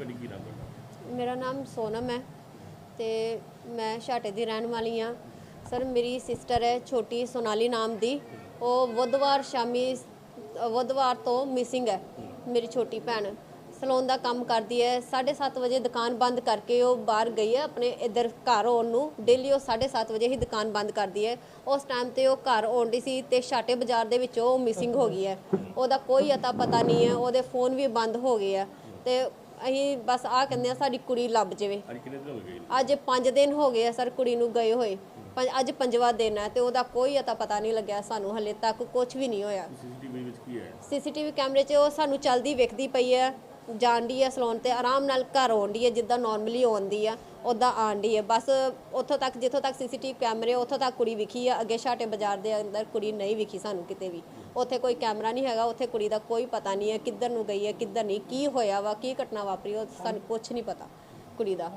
ਤੁਹਾਡੀ ਕੀ ਨਾਮ ਹੈ? ਮੇਰਾ ਨਾਮ ਸੋਨਮ ਹੈ ਤੇ ਮੈਂ ਛਾਟੇ ਦੀ ਰਹਿਣ ਵਾਲੀ ਆ ਸਰ ਮੇਰੀ ਸਿਸਟਰ ਹੈ ਛੋਟੀ ਸੋਨਾਲੀ ਨਾਮ ਦੀ। ਉਹ ਬੁੱਧਵਾਰ ਸ਼ਾਮੀ ਅ, ਬੁੱਧਵਾਰ ਤੋਂ ਮਿਸਿੰਗ ਹੈ ਮੇਰੀ ਛੋਟੀ ਭੈਣ। ਸਲੂਨ ਦਾ ਕੰਮ ਕਰਦੀ ਹੈ। 7:30 ਵਜੇ ਦੁਕਾਨ ਬੰਦ ਕਰਕੇ ਉਹ ਬਾਹਰ ਗਈ ਹੈ। ਆਪਣੇ ਇੱਧਰ ਘਰ ਆਉਣ ਨੂੰ ਡੇਲੀ ਉਹ 7:30 ਵਜੇ ਹੀ ਦੁਕਾਨ ਬੰਦ ਕਰਦੀ ਹੈ। ਉਸ ਟਾਈਮ ਤੇ ਉਹ ਘਰ ਆਉਂਦੀ ਸੀ ਤੇ ਛਾਟੇ ਬਾਜ਼ਾਰ ਦੇ ਵਿੱਚੋਂ ਉਹ ਮਿਸਿੰਗ ਹੋ ਗਈ ਹੈ। ਉਹਦਾ ਕੋਈ ਅਤਾ ਪਤਾ ਨਹੀਂ ਹੈ। ਉਹਦੇ ਫੋਨ ਵੀ ਬੰਦ ਹੋ ਗਏ ਆ ਤੇ ਅਸੀਂ ਬਸ ਆ ਕਹਿੰਦੇ ਆ ਸਾਡੀ ਕੁੜੀ ਲੱਭ ਜਾਵੇ। ਅੱਜ ਕਿੰਨੇ ਦਿਨ ਹੋ ਗਏ? ਅੱਜ 5 ਦਿਨ ਹੋ ਗਏ ਆ ਸਰ ਕੁੜੀ ਨੂੰ ਗਏ ਹੋਏ। ਪੰਜ- ਅੱਜ ਪੰਜਵਾਂ ਦਿਨ ਹੈ ਤੇ ਉਹਦਾ ਕੋਈ ਅਤਾ ਪਤਾ ਨਹੀਂ ਲੱਗਿਆ ਸਾਨੂੰ ਹਲੇ ਤੱਕ ਕੁਝ ਵੀ ਨਹੀਂ ਹੋਇਆ। ਸੀਸੀਟੀਵੀ ਵਿੱਚ ਕੀ ਹੈ ਸੀਸੀਟੀਵੀ ਕੈਮਰੇ 'ਚ ਉਹ ਸਾਨੂੰ ਚਲਦੀ ਵੇਖਦੀ ਪਈ ਹੈ ਜਾਣਦੀ ਹੈ ਸਲੋਨ ਤੇ ਆਰਾਮ ਨਾਲ ਘਰ ਆਉਂਦੀ ਹੈ ਜਿੱਦਾਂ ਨਾਰਮਲੀ ਆਉਂਦੀ ਆ ਉਦਾਂ ਆਂਦੀ ਹੈ ਬਸ ਉੱਥੋਂ ਤੱਕ ਜਿੱਥੋਂ ਤੱਕ ਸੀਸੀਟੀਵੀ ਕੈਮਰੇ ਉੱਥੋਂ ਤੱਕ ਕੁੜੀ ਵਿਖੀ ਆ। ਅੱਗੇ ਛਾਟੇ ਬਾਜ਼ਾਰ ਦੇ ਅੰਦਰ ਕੁੜੀ ਨਹੀਂ ਵਿਖੀ ਸਾਨੂੰ ਕਿਤੇ ਵੀ। ਉੱਥੇ ਕੋਈ ਕੈਮਰਾ ਨਹੀਂ ਹੈਗਾ ਉੱਥੇ ਕੁੜੀ ਦਾ ਕੋਈ ਪਤਾ ਨਹੀਂ ਹੈ ਕਿੱਧਰ ਨੂੰ ਗਈ ਹੈ ਕਿੱਧਰ ਨਹੀਂ ਕੀ ਹੋਇਆ ਵਾ ਕੀ ਘਟਨਾ ਵਾਪਰੀ ਉਹ ਸਾਨੂੰ ਕੁਝ ਨਹੀਂ ਪਤਾ ਕੁੜੀ ਦਾ।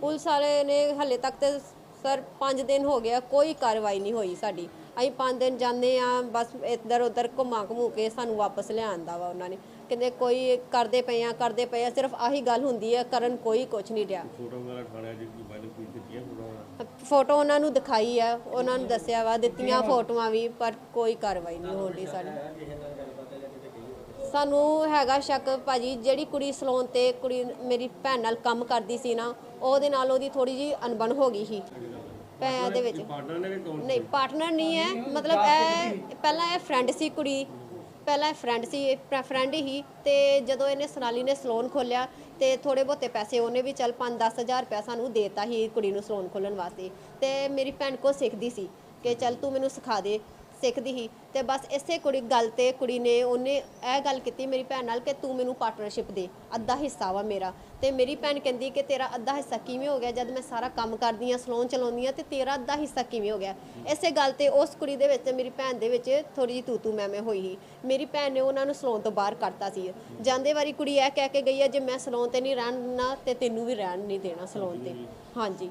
ਪੁਲਿਸ ਵਾਲੇ ਨੇ? ਹਲੇ ਤੱਕ ਤੇ ਸਰ 5 ਦਿਨ ਹੋ ਗਿਆ ਕੋਈ ਕਾਰਵਾਈ ਨਹੀਂ ਹੋਈ ਸਾਡੀ। ਅਸੀਂ 5 ਦਿਨ ਜਾਂਦੇ ਆ ਬਸ ਇੱਧਰ ਉੱਧਰ ਘੁੰਮਾ ਘਮੂ ਕੇ ਸਾਨੂੰ ਵਾਪਸ ਲਿਆਂਦਾ ਵਾ ਉਹਨਾਂ ਨੇ। ਕਹਿੰਦੇ ਕੋਈ ਕਰਦੇ ਪਏ ਆ ਕਰਦੇ ਪਏ ਆ ਸਿਰਫ ਆਹੀ ਗੱਲ ਹੁੰਦੀ ਹੈ ਕਰਨ ਕੋਈ ਕੁਝ ਨਹੀਂ ਰਿਹਾ ਫੋਟੋ ਵਗੈਰਾ ਥਾਣਿਆਂ 'ਚ ਕੀ ਬਾਈਲ ਕੋਈ ਦਿੱਤੀਆਂ ਫੋਟੋਆਂ ਫੋਟੋ ਉਹਨਾਂ ਨੂੰ ਦਿਖਾਈ ਆ ਉਹਨਾਂ ਨੂੰ ਦੱਸਿਆ ਵਾ ਦਿੱਤੀਆਂ ਫੋਟੋਆਂ ਵੀ ਪਰ ਕੋਈ ਕਾਰਵਾਈ ਨਹੀਂ ਹੋ ਰਹੀ ਸਾਡੀ। ਸਾਨੂੰ ਹੈਗਾ ਸ਼ੱਕ ਭਾਜੀ ਜਿਹੜੀ ਕੁੜੀ ਸਲੋਨ ਤੇ ਕੁੜੀ ਮੇਰੀ ਭੈਣ ਨਾਲ ਕੰਮ ਕਰਦੀ ਸੀ ਨਾ ਉਹਦੇ ਨਾਲ ਉਹਦੀ ਥੋੜੀ ਜੀ ਅਣਬਣ ਹੋ ਗਈ ਸੀ। ਪੈਸਿਆਂ ਦੇ ਵਿੱਚ। ਪਾਰਟਨਰ ਨੇ ਕਿ ਕੌਣ ਨਹੀਂ ਪਾਰਟਨਰ ਨਹੀਂ ਹੈ ਮਤਲਬ ਇਹ ਪਹਿਲਾਂ ਇਹ ਫਰੈਂਡ ਸੀ ਕੁੜੀ ਪਹਿਲਾਂ ਇਹ ਫਰੈਂਡ ਸੀ ਫਰੈਂਡ ਹੀ ਤੇ ਜਦੋਂ ਇਹਨੇ ਸੋਨਾਲੀ ਨੇ ਸਲੋਨ ਖੋਲਿਆ ਤੇ ਥੋੜੇ ਬਹੁਤੇ ਪੈਸੇ ਉਹਨੇ ਵੀ ਚੱਲ 5-10000 ਰੁਪਇਆ ਸਾਨੂੰ ਦੇਤਾ ਸੀ ਕੁੜੀ ਨੂੰ ਸਲੋਨ ਖੋਲਣ ਵਾਸਤੇ ਤੇ ਮੇਰੀ ਭੈਣ ਕੋ ਸਿੱਖਦੀ ਸੀ ਕਿ ਚੱਲ ਤੂੰ ਮੈਨੂੰ ਸਿਖਾ ਦੇ। ਸਿੱਖਦੀ ਸੀ ਤੇ ਬਸ ਇਸੇ ਕੁੜੀ ਗੱਲ ਤੇ ਕੁੜੀ ਨੇ ਉਹਨੇ ਇਹ ਗੱਲ ਕੀਤੀ ਮੇਰੀ ਭੈਣ ਨਾਲ ਕਿ ਤੂੰ ਮੈਨੂੰ ਪਾਰਟਨਰਸ਼ਿਪ ਦੇ ਅੱਧਾ ਹਿੱਸਾ ਵਾ ਮੇਰਾ। ਤੇ ਮੇਰੀ ਭੈਣ ਕਹਿੰਦੀ ਕਿ ਤੇਰਾ ਅੱਧਾ ਹਿੱਸਾ ਕਿਵੇਂ ਹੋ ਗਿਆ ਜਦ ਮੈਂ ਸਾਰਾ ਕੰਮ ਕਰਦੀ ਆ ਸਲੋਨ ਚਲਾਉਂਦੀ ਆ ਤੇ ਤੇਰਾ ਅੱਧਾ ਹਿੱਸਾ ਕਿਵੇਂ ਹੋ ਗਿਆ? ਇਸੇ ਗੱਲ ਤੇ ਉਸ ਕੁੜੀ ਦੇ ਵਿੱਚ ਤੇ ਮੇਰੀ ਭੈਣ ਦੇ ਵਿੱਚ ਥੋੜੀ ਜਿਹੀ ਤੂ ਤੂ ਮੈਂ ਮੈਂ ਹੋਈ ਸੀ। ਮੇਰੀ ਭੈਣ ਨੇ ਉਹਨਾਂ ਨੂੰ ਸਲੋਨ ਤੋਂ ਬਾਹਰ ਕੱਢਤਾ ਸੀ। ਜਾਂਦੇ ਵਾਰੀ ਕੁੜੀ ਇਹ ਕਹਿ ਕੇ ਗਈ ਹੈ ਜੇ ਮੈਂ ਸਲੋਨ ਤੇ ਨਹੀਂ ਰਹਿਣਾ ਤੇ ਤੈਨੂੰ ਵੀ ਰਹਿਣ ਨਹੀਂ ਦੇਣਾ ਸਲੋਨ ਤੇ। ਹਾਂਜੀ।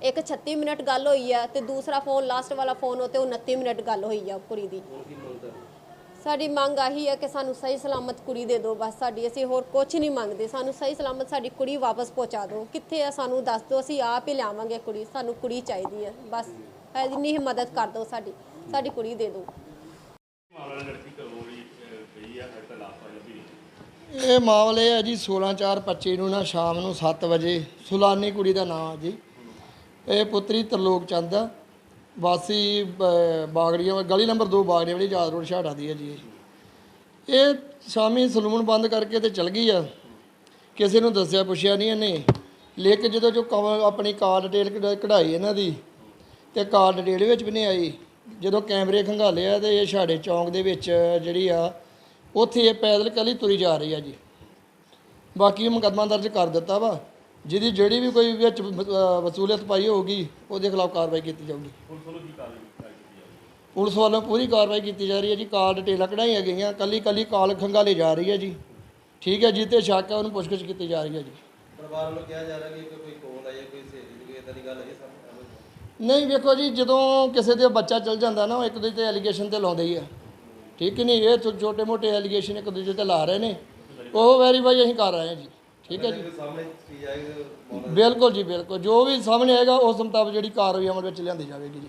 ਇੱਕ 36 ਮਿੰਟ ਗੱਲ ਹੋਈ ਆ ਤੇ ਦੂਸਰਾ ਫੋਨ ਲਾਸਟ ਵਾਲਾ ਫੋਨ ਉਹ ਤੇ 29 ਮਿੰਟ ਗੱਲ ਹੋਈ ਆ ਕੁੜੀ ਦੀ। ਸਾਡੀ ਮੰਗ ਆਹੀ ਹੈ ਕਿ ਸਾਨੂੰ ਸਹੀ ਸਲਾਮਤ ਕੁੜੀ ਦੇ ਦਿਓ ਬਸ ਸਾਡੀ ਅਸੀਂ ਹੋਰ ਕੁਝ ਨਹੀਂ ਮੰਗਦੇ। ਸਾਨੂੰ ਸਹੀ ਸਲਾਮਤ ਸਾਡੀ ਕੁੜੀ ਵਾਪਸ ਪਹੁੰਚਾ ਦਿਓ। ਕਿੱਥੇ ਆ ਸਾਨੂੰ ਦੱਸ ਦਿਓ ਅਸੀਂ ਆਪ ਹੀ ਲਿਆਵਾਂਗੇ ਕੁੜੀ ਸਾਨੂੰ ਕੁੜੀ ਚਾਹੀਦੀ ਹੈ ਬਸ ਇੰਨੀ ਹੀ ਮਦਦ ਕਰ ਦਿਓ ਸਾਡੀ ਸਾਡੀ ਕੁੜੀ ਦੇ ਦਿਓ। ਆ? ਇਹ ਮਾਮਲੇ ਹੈ ਜੀ 16/4/25 ਨੂੰ ਨਾ ਸ਼ਾਮ ਨੂੰ 7 ਵਜੇ। ਸੁਲਾਨੀ ਕੁੜੀ ਦਾ ਨਾਮ ਜੀ। ਇਹ ਪੁੱਤਰੀ ਤਰਲੋਕ ਚੰਦ ਆ। ਵਾਸੀ ਬ- ਬਾਗੜੀਆਂ ਗਲੀ ਨੰਬਰ 2 ਬਾਗੜੀਆਂ ਵਾਲੀ ਯਾਦ ਰੋਡ ਛਾੜਾ ਦੀ ਹੈ ਜੀ ਇਹ। ਸ਼ਾਮੀ ਸਲੂਨ ਬੰਦ ਕਰਕੇ ਤੇ ਚਲ ਗਈ ਆ। ਕਿਸੇ ਨੂੰ ਦੱਸਿਆ ਪੁੱਛਿਆ ਨਹੀਂ ਇਹਨੇ। ਲੇਕਿਨ ਜਦੋਂ ਜੋ ਕਵ- ਆਪਣੀ ਕਾਰ ਡਿਟੇਲ ਕਢਾਈ ਇਹਨਾਂ ਦੀ, ਤੇ ਕਾਰ ਡਿਟੇਲ ਵਿੱਚ ਵੀ ਨਹੀਂ ਆਈ। ਜਦੋਂ ਕੈਮਰੇ ਖੰਗਾਲੇ ਆ ਤੇ ਇਹ ਛਾੜੇ ਚੌਂਕ ਦੇ ਵਿੱਚ ਜਿਹੜੀ ਆ, ਉੱਥੇ ਇਹ ਪੈਦਲ ਕੱਲੀ ਤੁਰੀ ਜਾ ਰਹੀ ਆ ਜੀ। ਬਾਕੀ ਮੁਕੱਦਮਾ ਦਰਜ ਕਰ ਦਿੱਤਾ ਵਾ। ਜਿਹਦੀ ਜਿਹੜੀ ਵੀ ਕੋਈ ਵਿੱਚ ਵਸੂਲੀਅਤ ਪਾਈ ਹੋਊਗੀ ਉਹਦੇ ਖਿਲਾਫ ਕਾਰਵਾਈ ਕੀਤੀ ਜਾਊਗੀ। ਪੁਲਿਸ ਵੱਲੋਂ ਕੀ ਕਾਰਵਾਈ ਕੀਤੀ ਜਾਵੇ ਪੁਲਿਸ ਵੱਲੋਂ ਪੂਰੀ ਕਾਰਵਾਈ ਕੀਤੀ ਜਾ ਰਹੀ ਹੈ ਜੀ। ਕਾਰ ਡਿਟੇਲਾਂ ਕਢਾਈਆਂ ਗਈਆਂ। ਕੱਲੀ ਕੱਲੀ ਕਾਲ ਖੰਗਾਲੀ ਜਾ ਰਹੀ ਹੈ ਜੀ। ਠੀਕ ਹੈ ਜਿੱਤੇ ਸ਼ੱਕ ਹੈ ਉਹਨੂੰ ਪੁੱਛਗਿੱਛ ਕੀਤੀ ਜਾ ਰਹੀ ਹੈ ਜੀ। ਪਰਿਵਾਰ ਵੱਲੋਂ ਕਿਹਾ ਜਾ ਰਿਹਾ ਕਿ ਕੋਈ ਕੋਲ ਆਇਆ ਕੋਈ ਸਹੇਲੀ ਦੀ ਇਦਾਂ ਦੀ ਗੱਲ ਹੈ ਨਹੀਂ ਵੇਖੋ ਜੀ ਜਦੋਂ ਕਿਸੇ ਦੇ ਬੱਚਾ ਚਲ ਜਾਂਦਾ ਨਾ ਉਹ ਇੱਕ ਦੂਜੇ ਤੇ ਐਲੀਗੇਸ਼ਨ ਤੇ ਲਾਉਂਦੇ ਹੀ ਆ ਠੀਕ ਹੈ ਨਹੀਂ? ਇਹ ਛੋਟੇ ਮੋਟੇ ਐਲੀਗੇਸ਼ਨ ਇੱਕ ਦੂਜੇ ਤੇ ਲਾ ਰਹੇ ਨੇ। ਉਹ ਵੈਰੀਫਾਈ ਅਸੀਂ ਕਰ ਰਹੇ ਹਾਂ ਜੀ। ਠੀਕ ਹੈ ਜੀ। ਕੋਈ ਸਾਹਮਣੇ ਚੀਜ਼ ਆਏਗੀ? ਤਾਂ ਬਿਲਕੁਲ ਜੀ ਬਿਲਕੁਲ। ਜੋ ਵੀ ਸਾਹਮਣੇ ਆਏਗਾ ਉਸ ਮੁਤਾਬਕ ਜਿਹੜੀ ਕਾਰਵਾਈ ਅਮਲ ਵਿੱਚ ਲਿਆਂਦੀ ਜਾਵੇਗੀ ਜੀ।